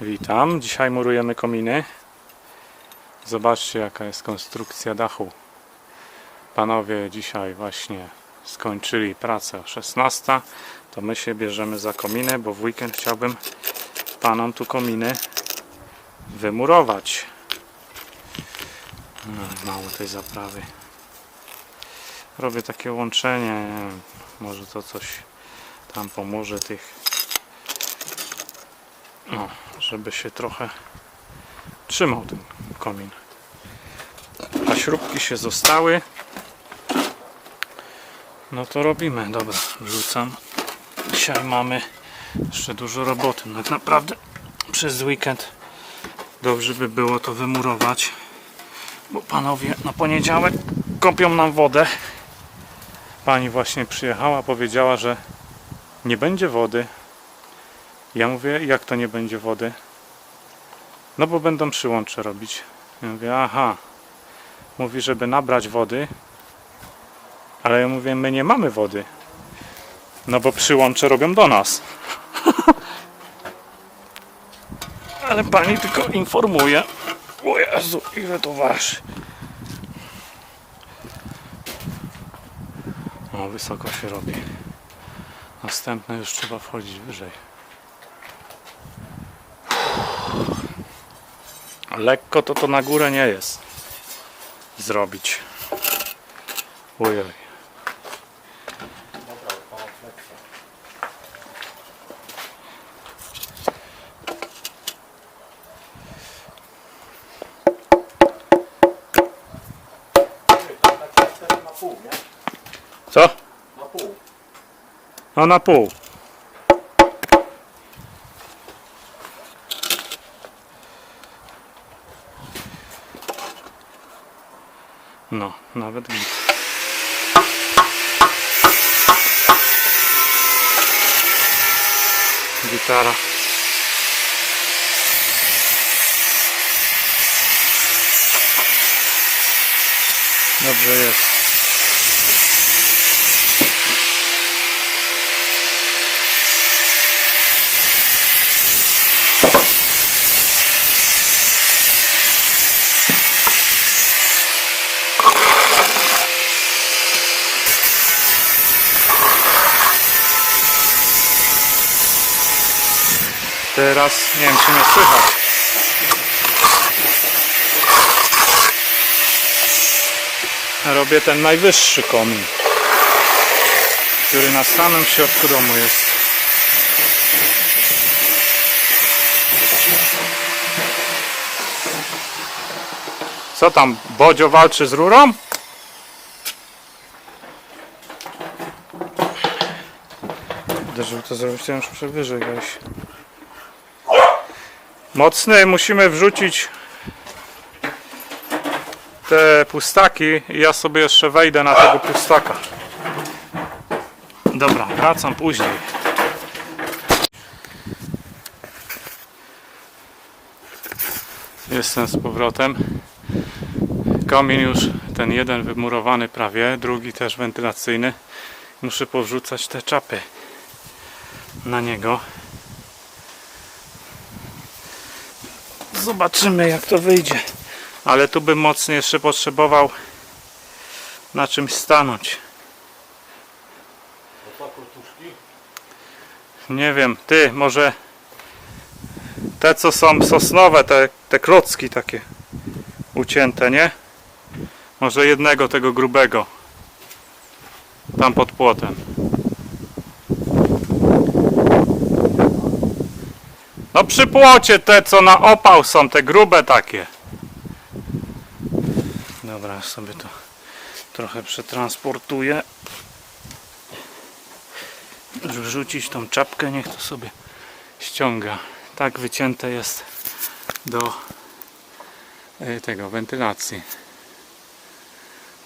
Witam. Dzisiaj murujemy kominy. Zobaczcie jaka jest konstrukcja dachu. Panowie dzisiaj właśnie skończyli pracę o 16. To my się bierzemy za kominy, bo w weekend chciałbym panom tu kominy wymurować. No, mało tej zaprawy. Robię takie łączenie. Może to coś tam pomoże tych no, żeby się trochę trzymał ten komin. A śrubki się zostały. No to robimy. Dobra, wrzucam. Dzisiaj mamy jeszcze dużo roboty. No Tak naprawdę przez weekend dobrze by było to wymurować. Bo panowie na poniedziałek kopią nam wodę. Pani właśnie przyjechała, powiedziała, że nie będzie wody, ja mówię, jak to nie będzie wody? No bo będą przyłącze robić. Ja mówię, aha. Mówi, żeby nabrać wody. Ale ja mówię, my nie mamy wody. No bo przyłącze robią do nas. Ale pani tylko informuje. O Jezu, ile to waży. O, wysoko się robi. Następne już trzeba wchodzić wyżej. Lekko to to na górę nie jest zrobić. Ojej. Na pół, nie? Co? Na pół. No na pół. No, nawet git. Gitara. Dobrze jest. Teraz nie wiem czy mnie słychać. Robię ten najwyższy komin, który na samym środku domu jest. Co tam, Bodzio walczy z rurą? Żeby to zrobić, to muszę wyżej wejść. Mocny, musimy wrzucić te pustaki i ja sobie jeszcze wejdę na tego pustaka. Dobra, wracam później. Jestem z powrotem. Komin już ten jeden wymurowany prawie, drugi też wentylacyjny. Muszę powrzucać te czapy na niego. Zobaczymy jak to wyjdzie. Ale tu bym mocniej jeszcze potrzebował na czymś stanąć. Nie wiem, ty może te co są sosnowe, te, te klocki takie ucięte, nie? Może jednego tego grubego tam pod płotem. No przy płocie te co na opał są, te grube takie. Dobra, sobie to trochę przetransportuję. Wrzucić tą czapkę, niech to sobie ściąga. Tak wycięte jest do y, tego wentylacji.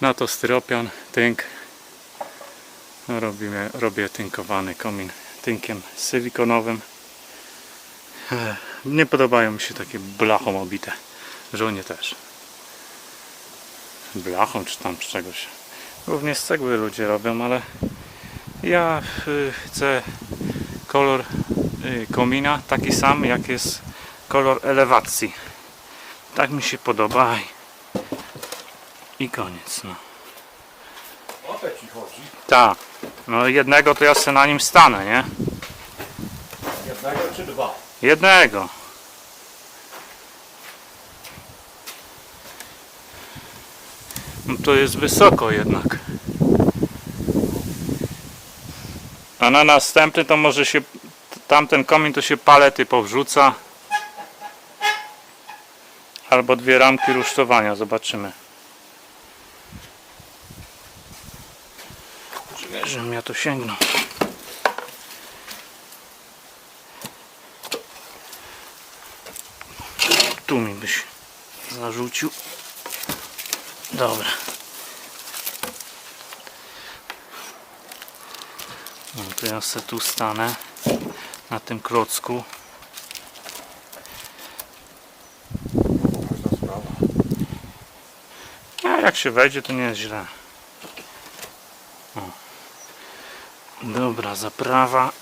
Na to styropian, tynk. No, robimy, robię tynkowany komin tynkiem silikonowym. Nie podobają mi się takie blachą obite. Żonie też. Blachą czy tam z czegoś. Głównie z cegły ludzie robią, ale ja y, chcę kolor y, komina taki sam jak jest kolor elewacji. Tak mi się podoba. i- I koniec. No. O te ci chodzi. Tak. No jednego to ja se na nim stanę, nie? Jednego czy dwa? Jednego. No to jest wysoko jednak. A na następny to może się tamten komin to się palety powrzuca. Albo dwie ramki rusztowania, zobaczymy. Żebym ja to sięgnął. Tu mi byś zarzucił. Dobra. No to ja se tu stanę na tym klocku. A jak się wejdzie, to nie jest źle. O. Dobra, zaprawa.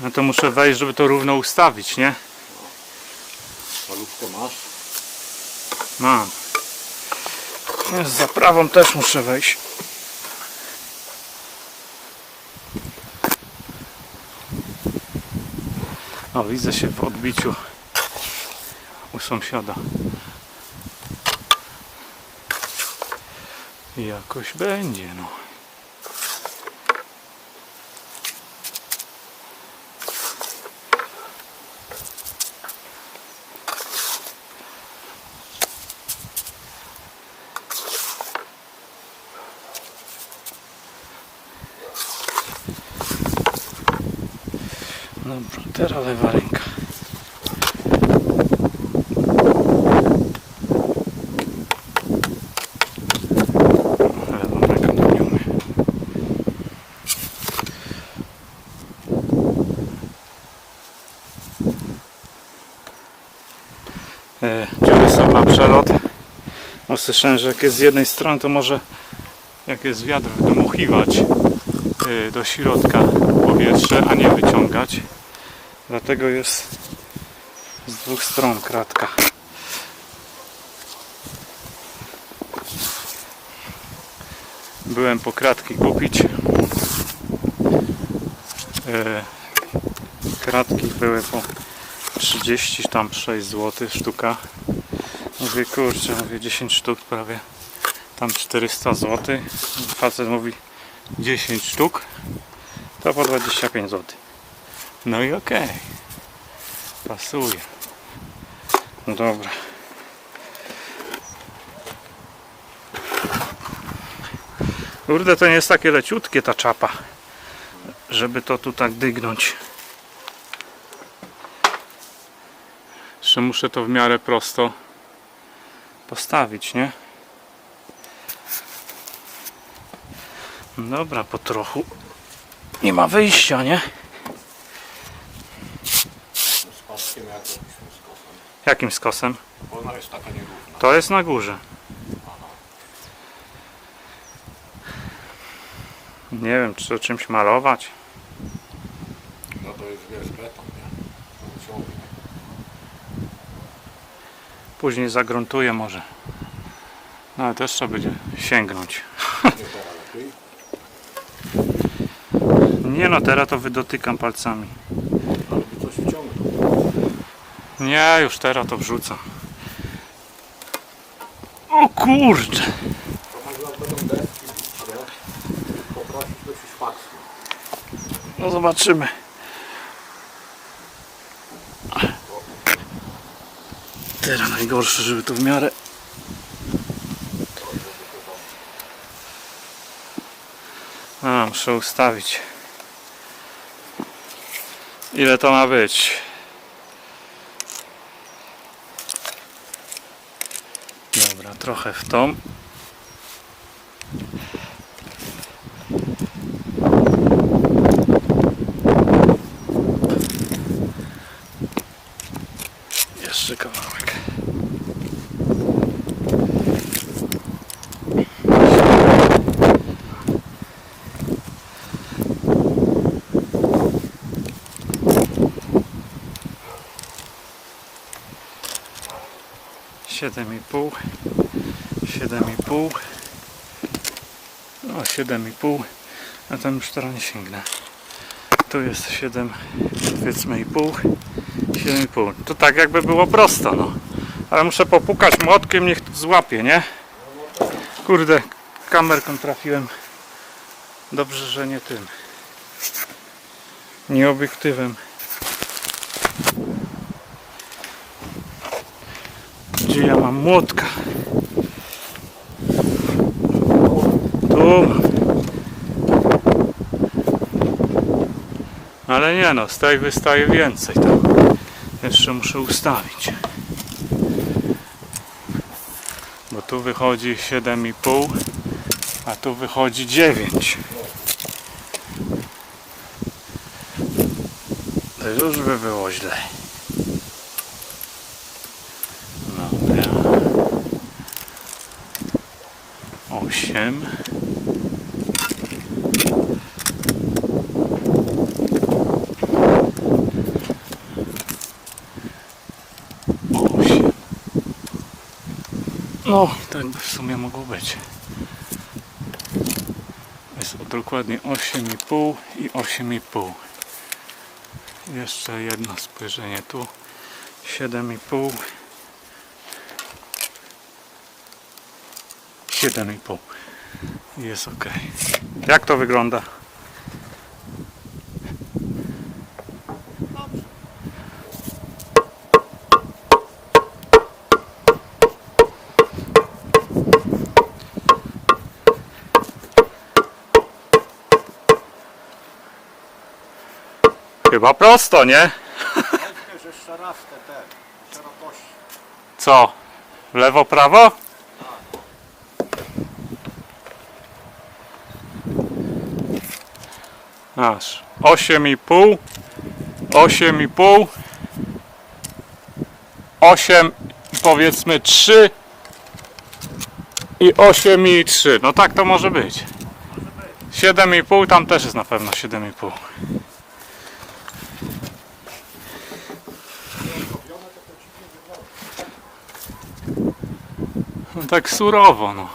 No to muszę wejść, żeby to równo ustawić, nie? Malutko masz? Mam. No, Z zaprawą też muszę wejść. O, widzę się w odbiciu u sąsiada. Jakoś będzie, no. Dobra, teraz lewa ręka. E, Dziury są na przelot. No, słyszałem, że jak jest z jednej strony, to może jak jest wiatr wydmuchiwać y, do środka powietrze, a nie wyciągać. Dlatego jest z dwóch stron kratka. Byłem po kratki kupić. Y, Kratki były po 30 tam 6 zł sztuka. Mówię kurczę, mówię 10 sztuk prawie tam 400 zł. Facet mówi 10 sztuk to po 25 zł. No i okej. Pasuje. No dobra. Kurde, to nie jest takie leciutkie ta czapa, żeby to tu tak dygnąć. Jeszcze muszę to w miarę prosto postawić, nie? Dobra, po trochu. Nie ma wyjścia, nie? Z paskiem jak robiliśmy z kosem. Jakim skosem? Bo ona jest taka nierówna. To jest na górze. Nie wiem, czy to czymś malować. No to jest wiesz, beton, nie? Później zagruntuję może. No ale też trzeba będzie sięgnąć. Nie no, teraz to wydotykam palcami. Ale by coś wciągnął. Nie, już teraz to wrzucam. O kurczę! No zobaczymy. Teraz najgorsze, żeby to w miarę... A, muszę ustawić. Ile to ma być? trochę w tą. Jeszcze kawałek. Siedem i pół. 7,5 no 7,5 a tam już teraz nie sięgnę. Tu jest 7 powiedzmy i pół. 7,5 to tak jakby było prosto no. Ale muszę popukać młotkiem niech to złapie nie? Kurde kamerką trafiłem. Dobrze że nie tym. Nie obiektywem. Gdzie ja mam młotka tu ale nie no, z tej wystaje więcej to jeszcze muszę ustawić. Bo tu wychodzi 7,5 a tu wychodzi 9 to już by było źle. Dobra. 8 No, tak by w sumie mogło być. Jest dokładnie 8,5 i 8,5. Jeszcze jedno spojrzenie tu. 7,5. 7,5. Jest ok. Jak to wygląda? Chyba prosto, nie? Szarastę te szerokości. Co? W lewo, prawo? Aż 8,5 8,5 8 powiedzmy 3 i 8 i 3. No tak to może być. 7,5 tam też jest na pewno 7,5. Tak surowo, no.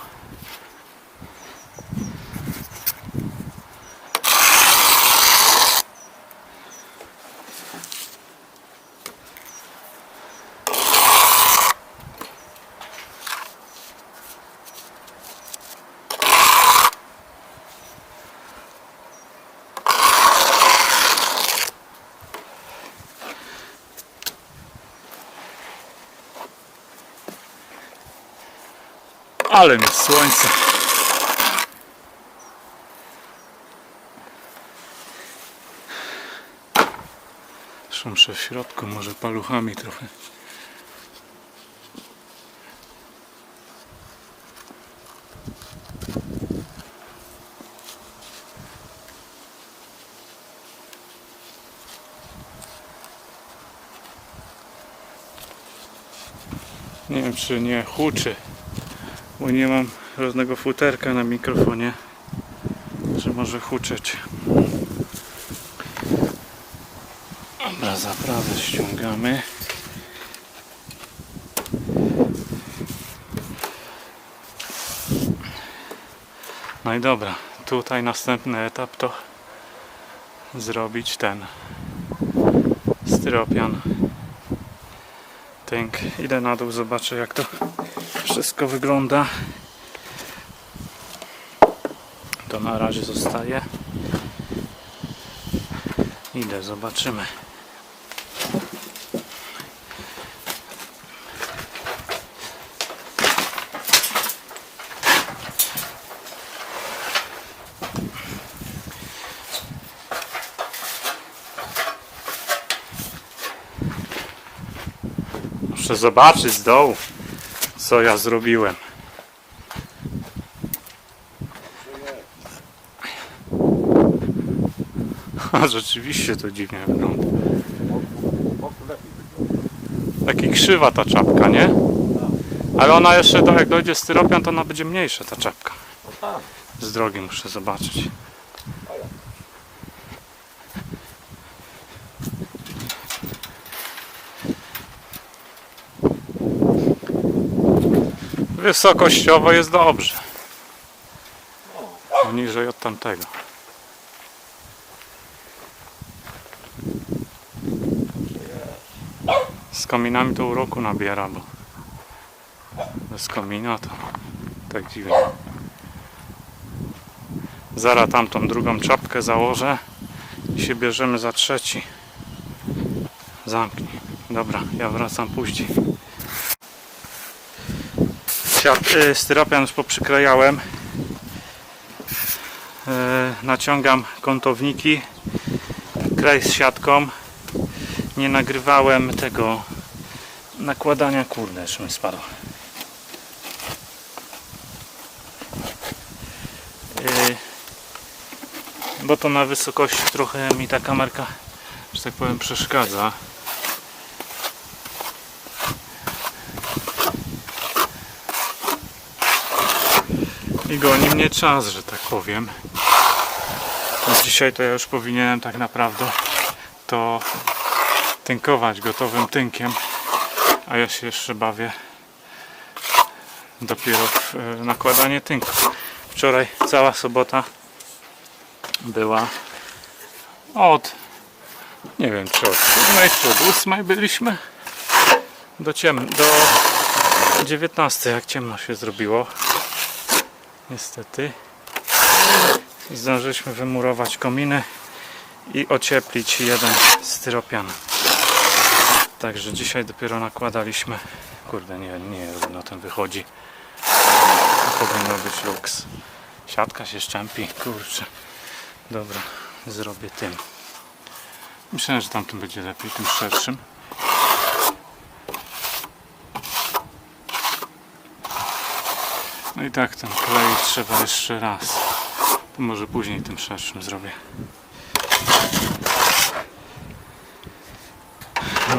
Ale mi słońce. Szumszę w środku, może paluchami trochę. Nie wiem czy nie huczy bo nie mam żadnego futerka na mikrofonie, że może huczeć. Dobra, zaprawę ściągamy. No i dobra, tutaj następny etap to zrobić ten styropian. Tynk. Idę na dół, zobaczę jak to wszystko wygląda. To na razie zostaje. Idę, zobaczymy. Muszę zobaczyć z dołu, co ja zrobiłem. A rzeczywiście to dziwnie wygląda. Taki krzywa ta czapka, nie? Ale ona jeszcze, to jak dojdzie styropian, to ona będzie mniejsza ta czapka. No tak. Z drogi muszę zobaczyć. Wysokościowo jest dobrze. Poniżej od tamtego. Z kominami to uroku nabiera, bo bez komina to tak dziwnie. Zara tamtą drugą czapkę założę i się bierzemy za trzeci. Zamknij. Dobra, ja wracam później. Siat, y, styropian już poprzyklejałem. Y, naciągam kątowniki. Kraj z siatką. Nie nagrywałem tego nakładania. Kurde, jeszcze mi spadło. Y, bo to na wysokości trochę mi ta kamerka, że tak powiem, przeszkadza. Goni mnie czas, że tak powiem. Dzisiaj to ja już powinienem tak naprawdę to tynkować gotowym tynkiem, a ja się jeszcze bawię dopiero w e, nakładanie tynku. Wczoraj cała sobota była od nie wiem czy od 7 czy od 8 byliśmy do ciem do 19 jak ciemno się zrobiło niestety. I zdążyliśmy wymurować kominy i ocieplić jeden styropian. Także dzisiaj dopiero nakładaliśmy. Kurde nie, nie na tym wychodzi. Powinno być luks. Siatka się szczępi. Kurczę. Dobra zrobię tym. Myślałem, że tamtym będzie lepiej tym szerszym No i tak ten klej trzeba jeszcze raz. To może później tym szerszym zrobię.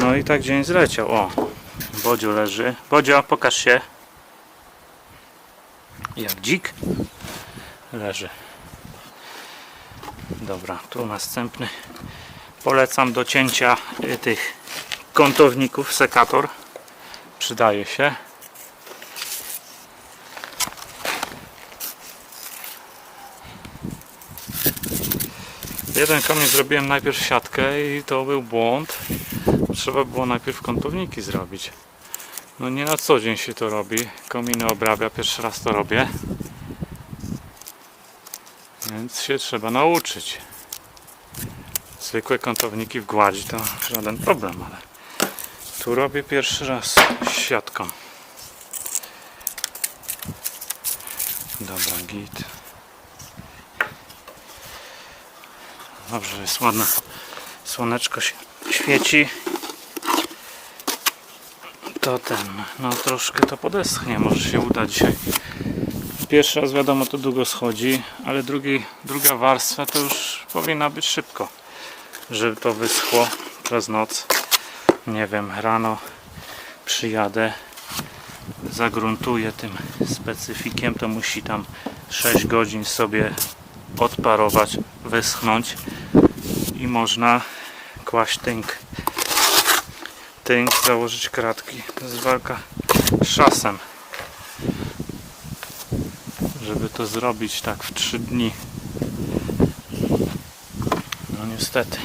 No i tak dzień zleciał. O, Bodzio leży. Bodzio, pokaż się. Jak dzik leży. Dobra, tu następny. Polecam do cięcia y, tych kątowników sekator. Przydaje się. Jeden komin zrobiłem najpierw siatkę i to był błąd. Trzeba było najpierw kątowniki zrobić. No nie na co dzień się to robi. Kominy obrabia, pierwszy raz to robię. Więc się trzeba nauczyć. Zwykłe kątowniki w gładzi to żaden problem, ale tu robię pierwszy raz siatką. Dobra, git. Dobrze, jest ładne. Słoneczko się świeci. To ten, no troszkę to podeschnie, może się uda dzisiaj. Pierwszy raz wiadomo to długo schodzi, ale drugi, druga warstwa to już powinna być szybko, żeby to wyschło przez noc. Nie wiem, rano przyjadę, zagruntuję tym specyfikiem, to musi tam 6 godzin sobie odparować, wyschnąć i można kłaść tynk. Tynk, założyć kratki. To jest walka z czasem. Żeby to zrobić tak w 3 dni. No niestety.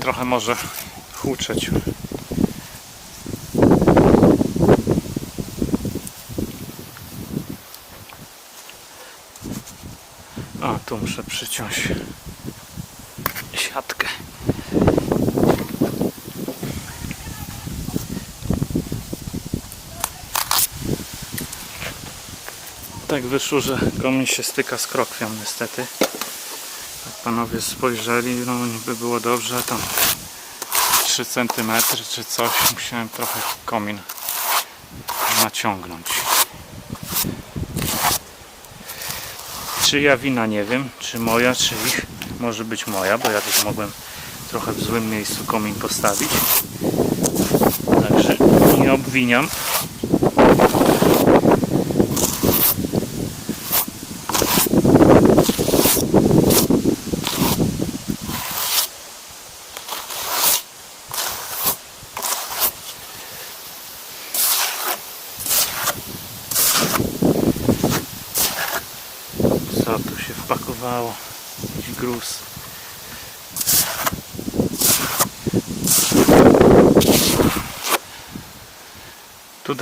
Trochę może huczeć. A, tu muszę przyciąć siatkę. Tak wyszło, że komin się styka z krokwią niestety. Jak panowie spojrzeli, no niby było dobrze, tam 3 cm czy coś, musiałem trochę komin naciągnąć. Czyja wina nie wiem, czy moja, czy ich. Może być moja, bo ja też mogłem trochę w złym miejscu komin postawić. Także nie obwiniam.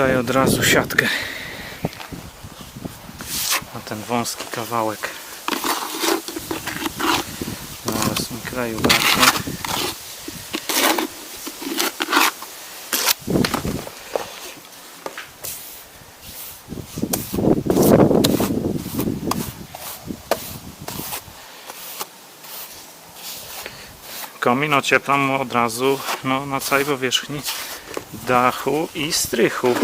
Tu daję od razu siatkę na ten wąski kawałek. Zaraz mi kraju braknie. Komin ocieplam od razu no, na całej powierzchni dachu i strychu.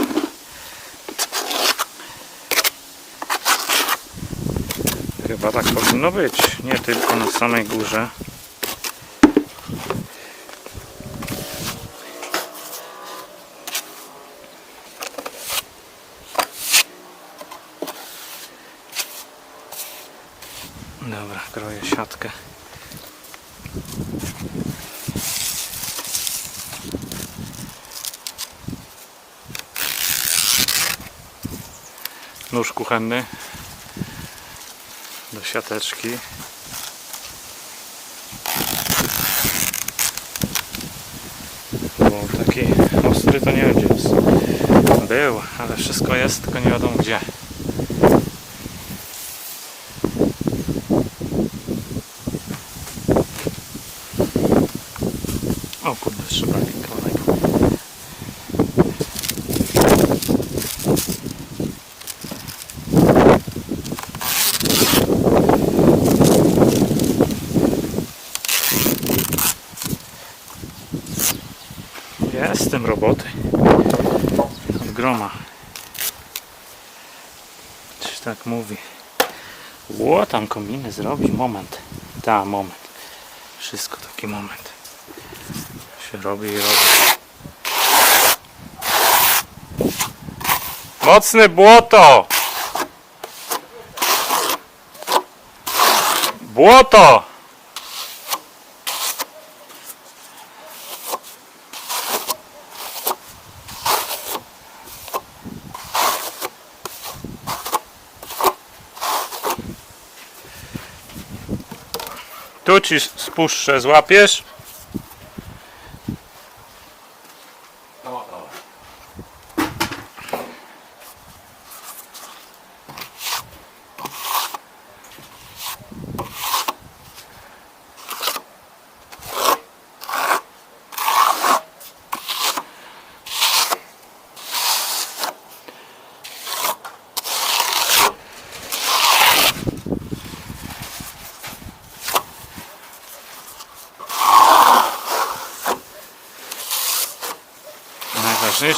Chyba tak powinno być, nie tylko na samej górze. Dobra, kroję siatkę. Nóż kuchenny do siateczki. Bo taki ostry to nie będzie. Był, ale wszystko jest, tylko nie wiadomo gdzie. O kurde, jeszcze brak kawałek. Jest w tym roboty. Od groma. Coś tak mówi. Ło, tam kominy zrobić. Moment. Ta, moment. Wszystko taki moment. Się robi i robi. Mocne błoto! Błoto! Tu ci spuszczę, złapiesz?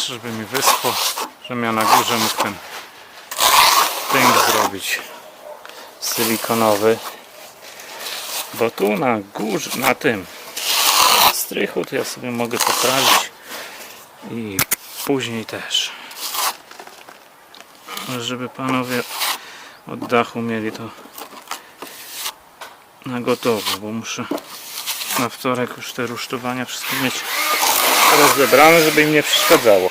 Żeby mi wyschło, żebym ja na górze mógł ten tynk zrobić silikonowy. Bo tu na górze, na tym strychu to ja sobie mogę poprawić i później też. Żeby panowie od dachu mieli to na gotowo, bo muszę na wtorek już te rusztowania wszystko mieć rozebrane, żeby im nie przeszkadzało.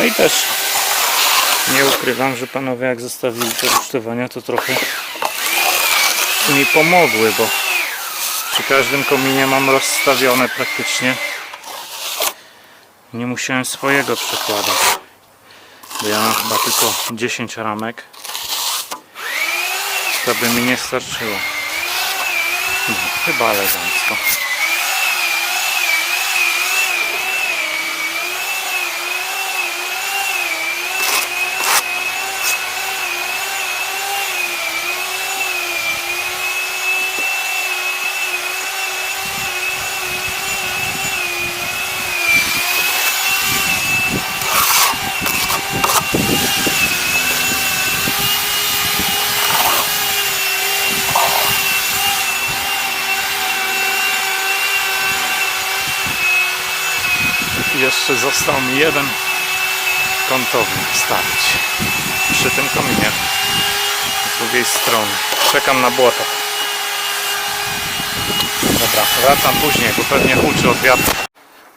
No i też nie ukrywam, że panowie jak zostawili te rusztowania, to trochę mi pomogły, bo przy każdym kominie mam rozstawione praktycznie. Nie musiałem swojego przekładać. Bo ja mam chyba tylko 10 ramek. To by mi nie starczyło. No, chyba elegancko. I jeszcze został mi jeden kątownik wstawić. Przy tym kominie z drugiej strony. Czekam na błoto. Dobra, wracam później bo pewnie huczy od wiatru.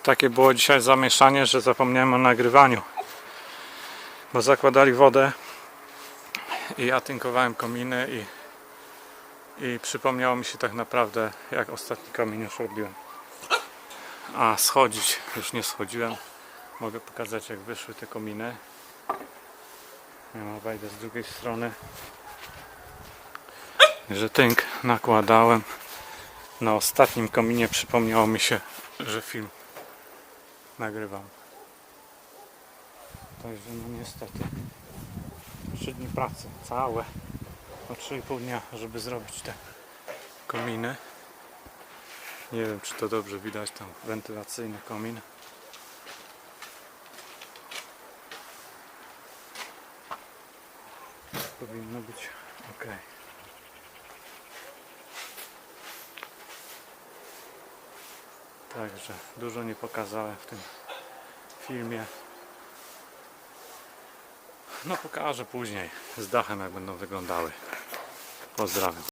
Takie było dzisiaj zamieszanie, że zapomniałem o nagrywaniu. Bo zakładali wodę i ja tynkowałem kominy i, i przypomniało mi się tak naprawdę jak ostatni komin już robiłem. A schodzić już nie schodziłem. Mogę pokazać jak wyszły te kominy. Ja wejdę z drugiej strony. Że tynk nakładałem. Na ostatnim kominie przypomniało mi się, że film nagrywam. Także no niestety. Trzy dni pracy, całe. No 3,5 dnia, żeby zrobić te kominy. Nie wiem czy to dobrze widać tam wentylacyjny komin. Powinno być ok. Także dużo nie pokazałem w tym filmie. No pokażę później z dachem jak będą wyglądały. Pozdrawiam.